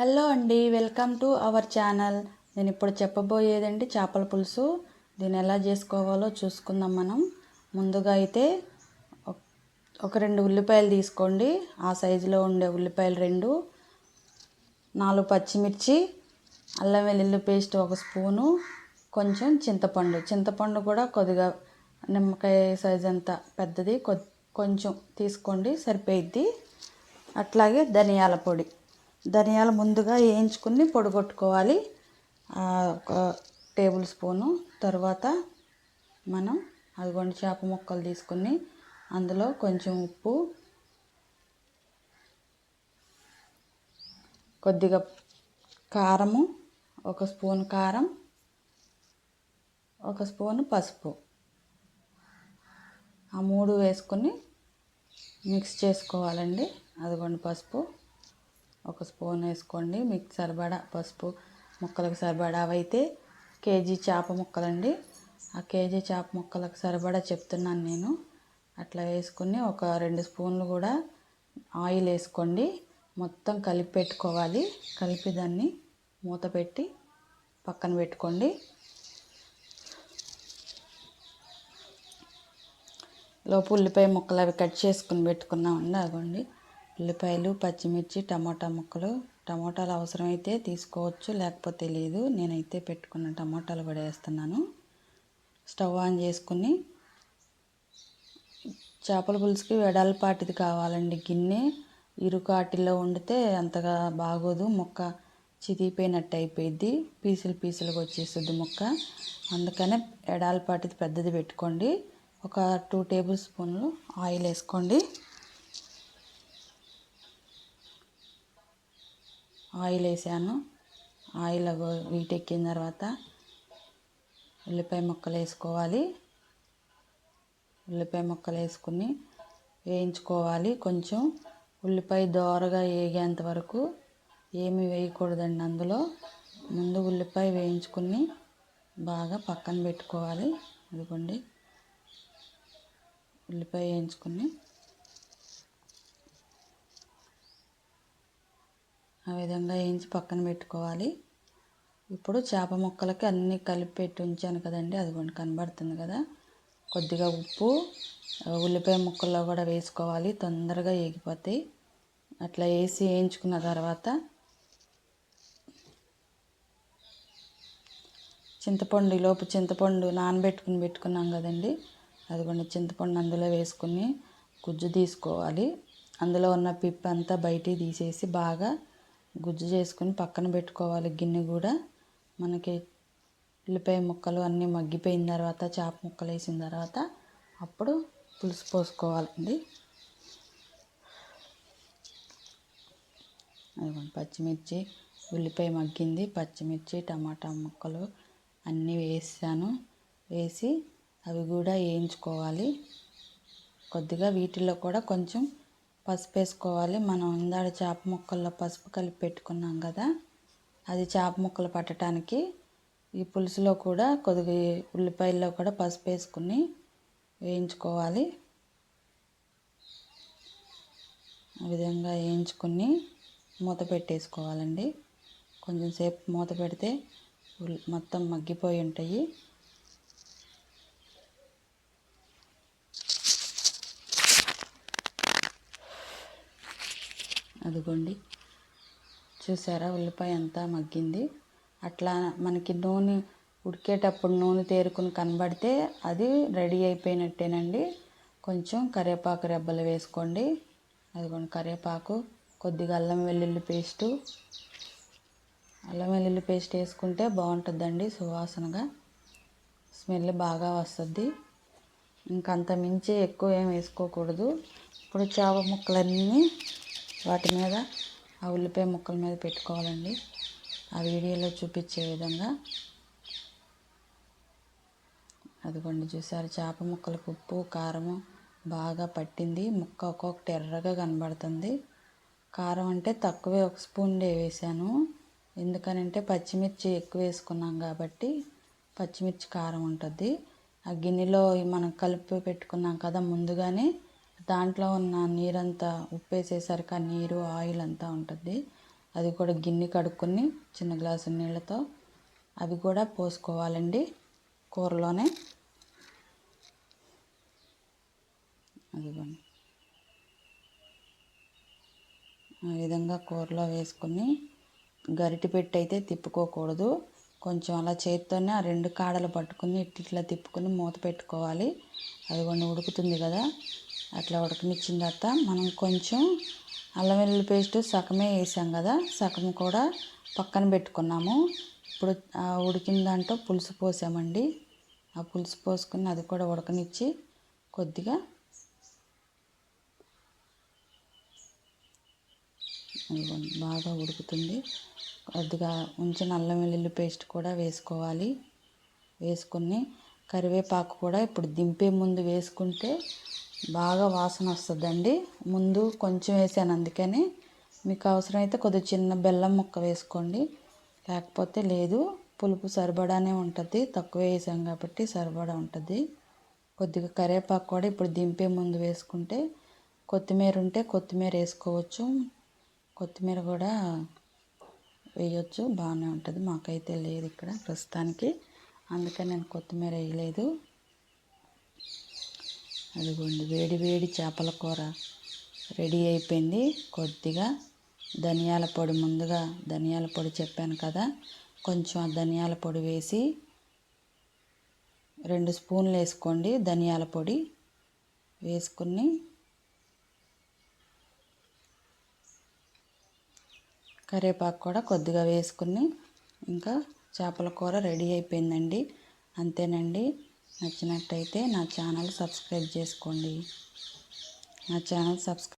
Hello అండి welcome to our channel. నేను ఇప్పుడు చెప్పబోయేదండి చేపల పులుసు. దీన్ని ఎలా చేసుకోవాలో చూసుకుందాం మనం. ముందుగా అయితే ఒక- రెండు ఉల్లిపాయలు తీసుకోండి. ఆ సైజులో ఉండే ఉల్లిపాయలు రెండు నాలుగు పచ్చిమిర్చి అల్లం వెల్లుల్లి పేస్ట్ ఒక స్పూను కొంచెం చింతపండు. చింతపండు కూడా కొద్దిగా నిమ్మకాయ సైజ్ అంత పెద్దది. కొంచెం తీసుకోండి సరిపోయిద్ది. అట్లాగే ధనియాల పొడి. ధనియాలు ముందుగా వేయించుకుని పొడగొట్టుకోవాలి ఆ, ఒక టేబుల్ స్పూను. తర్వాత మనం అదిగోండి చేప ముక్కలు తీసుకుని అందులో కొంచెం ఉప్పు కొద్దిగా కారము ఒక స్పూన్ కారం ఒక స్పూన్ పసుపు. ఆ మూడు వేసుకొని మిక్స్ చేసుకోవాలండి. అదిగోండి పసుపు. ఒక స్పూన్ వేసుకోండి. మీకు సరిపడా పసుపు ముక్కలకు సరిపడా అవైతే కేజీ చేప ముక్కలండి. ఆ కేజీ చేప ముక్కలకు సరిపడా చెప్తున్నాను నేను. అట్లా వేసుకుని ఒక రెండు స్పూన్లు కూడా ఆయిల్ వేసుకోండి. మొత్తం కలిపి పెట్టుకోవాలి. కలిపి దాన్ని మూత పెట్టి పక్కన పెట్టుకోండి. లోపు ఉల్లిపాయ ముక్కలు అవి కట్ చేసుకుని పెట్టుకున్నామండి అదిగోండి. ఉల్లిపాయలు పచ్చిమిర్చి టమాటా ముక్కలు. టమాటాలు అవసరమైతే తీసుకోవచ్చు లేకపోతే లేదు. నేనైతే పెట్టుకున్న టమాటాలు కూడా వేస్తున్నాను. స్టవ్ ఆన్ చేసుకుని చేపల పులుసుకి వెడల్పాటిది కావాలండి గిన్నె. ఇరుకాటిలో వండితే అంతగా బాగోదు. ముక్క చితికిపోయినట్టు అయిపోయింది పీసులు పీసులుగా వచ్చేస్తుంది ముక్క. అందుకనే ఎడాలపాటిది పెద్దది పెట్టుకోండి. ఒక టూ టేబుల్ స్పూన్లు ఆయిల్ వేసుకోండి. ఆయిల్ వేసాను. ఆయిల్ వీటెక్కిన తర్వాత ఉల్లిపాయ ముక్కలు వేసుకోవాలి. ఉల్లిపాయ ముక్కలు వేసుకుని వేయించుకోవాలి. కొంచెం ఉల్లిపాయ దోరగా వేగేంత వరకు ఏమి వేయకూడదండి అందులో. ముందు ఉల్లిపాయ వేయించుకుని బాగా పక్కన పెట్టుకోవాలి. అదిగోండి. ఉల్లిపాయ వేయించుకుని ఆ విధంగా వేయించి పక్కన పెట్టుకోవాలి. ఇప్పుడు చేప ముక్కలకి అన్నీ కలిపి పెట్టి ఉంచాను కదండి అదిగోండి కనబడుతుంది కదా. కొద్దిగా ఉప్పు ఉల్లిపాయ ముక్కల్లో కూడా వేసుకోవాలి తొందరగా వేగిపోతాయి అట్లా వేసి వేయించుకున్న తర్వాత చింతపండు లోపు చింతపండు నానబెట్టుకుని పెట్టుకున్నాం కదండి. అదిగోండి చింతపండు అందులో వేసుకుని గుజ్జు తీసుకోవాలి. అందులో ఉన్న పిప్ అంతా బయటికి తీసేసి బాగా గుజ్జు చేసుకుని పక్కన పెట్టుకోవాలి. గిన్నె కూడా మనకి ఉల్లిపాయ ముక్కలు అన్నీ మగ్గిపోయిన తర్వాత చేప ముక్కలు వేసిన తర్వాత అప్పుడు పులుసు పోసుకోవాలండి. అదిగోండి పచ్చిమిర్చి ఉల్లిపాయ మగ్గింది. పచ్చిమిర్చి టమాటా ముక్కలు అన్నీ వేసాను. వేసి అవి కూడా వేయించుకోవాలి. కొద్దిగా వీటిల్లో కూడా కొంచెం పసుపు వేసుకోవాలి మనం ఇందాడ చేప ముక్కల్లో పసుపు కలిపి పెట్టుకున్నాం కదా అది చేప ముక్కలు పట్టడానికి ఈ పులుసులో కూడా కొద్దిగా ఉల్లిపాయల్లో కూడా పసుపు వేసుకుని వేయించుకోవాలి. ఆ విధంగా వేయించుకుని మూత పెట్టేసుకోవాలండి. కొంచెం సేపు మూత పెడితే మొత్తం మగ్గిపోయి ఉంటాయి. అదిగోండి. చూసారా? ఉల్లిపాయ అంతా మగ్గింది. అట్లా మనకి నూనె ఉడికేటప్పుడు నూనె తేరుకుని కనబడితే అది రెడీ అయిపోయినట్టేనండి. కొంచెం కరివేపాకు రెబ్బలు వేసుకోండి. అదిగోండి కరివేపాకు కొద్దిగా అల్లం వెల్లుల్లి పేస్టు. అల్లం వెల్లుల్లి పేస్ట్ వేసుకుంటే బాగుంటుందండి సువాసనగా. స్మెల్ బాగా వస్తుంది. ఇంకంత మించి ఎక్కువ ఏం వేసుకోకూడదు. ఇప్పుడు చేప ముక్కలన్నీ వాటి మీద ఆ ఉల్లిపాయ ముక్కల మీద పెట్టుకోవాలండి. ఆ వీడియోలో చూపించే విధంగా. అదిగోండి చూసారు చేప ముక్కలకు ఉప్పు కారము బాగా పట్టింది. ముక్క ఒక్కొక్కటి ఎర్రగా కనబడుతుంది. కారం అంటే తక్కువే ఒక స్పూన్ వేసాను ఎందుకనంటే పచ్చిమిర్చి ఎక్కువ వేసుకున్నాం కాబట్టి పచ్చిమిర్చి కారం ఉంటుంది. ఆ గిన్నెలో మనం కలిపి పెట్టుకున్నాం కదా ముందుగానే దాంట్లో ఉన్న నీరంతా ఉప్పేసేసరికి ఆ నీరు ఆయిల్ అంతా ఉంటుంది. అది కూడా గిన్నె కడుక్కొని చిన్న గ్లాసు నీళ్ళతో అవి కూడా పోసుకోవాలండి కూరలోనే. అదిగోండి. ఆ విధంగా కూరలో వేసుకొని గరిటె పెట్టి అయితే తిప్పుకోకూడదు. కొంచెం అలా చేతితోనే ఆ రెండు కాడలు పట్టుకుని ఇట్లా ఇట్లా తిప్పుకొని మూత పెట్టుకోవాలి. అది కొన్ని ఉడుకుతుంది కదా. అట్లా ఉడకనిచ్చిన తర్వాత మనం కొంచెం అల్లం వెల్లుల్లి పేస్ట్ సగమే వేసాం కదా సగం కూడా పక్కన పెట్టుకున్నాము. ఇప్పుడు ఆ ఉడికిన దాంట్లో పులుసు పోసామండి. ఆ పులుసు పోసుకుని అది కూడా ఉడకనిచ్చి కొద్దిగా బాగా ఉడుకుతుంది. కొద్దిగా ఉంచిన అల్లం వెల్లుల్లి పేస్ట్ కూడా వేసుకోవాలి. వేసుకొని కరివేపాకు కూడా ఇప్పుడు దింపే ముందు వేసుకుంటే బాగా వాసన వస్తుందండి. ముందు కొంచెం వేసాను అందుకని. మీకు అవసరమైతే కొద్దిగా చిన్న బెల్లం ముక్క వేసుకోండి. లేకపోతే లేదు పులుపు సరిపడానే ఉంటుంది. తక్కువ వేసాం కాబట్టి సరిపడా ఉంటుంది. కొద్దిగా కరివేపాకు కూడా ఇప్పుడు దింపే ముందు వేసుకుంటే కొత్తిమీర ఉంటే కొత్తిమీర వేసుకోవచ్చు. కొత్తిమీర కూడా వేయొచ్చు బాగానే ఉంటుంది. మాకైతే లేదు ఇక్కడ ప్రస్తుతానికి. అందుకని నేను కొత్తిమీర వేయలేదు. అదిగోండి వేడి వేడి చేపల కూర రెడీ అయిపోయింది. కొద్దిగా ధనియాల పొడి ముందుగా ధనియాల పొడి చెప్పాను కదా కొంచెం ఆ ధనియాల పొడి వేసి రెండు స్పూన్లు వేసుకోండి ధనియాల పొడి. వేసుకుని కరివేపాకు కూడా కొద్దిగా వేసుకుని ఇంకా చేపల కూర రెడీ అయిపోయిందండి. అంతేనండి. నచ్చినట్టయితే నా ఛానల్ సబ్స్క్రైబ్ చేసుకోండి. నా ఛానల్ సబ్స్క్రైబ్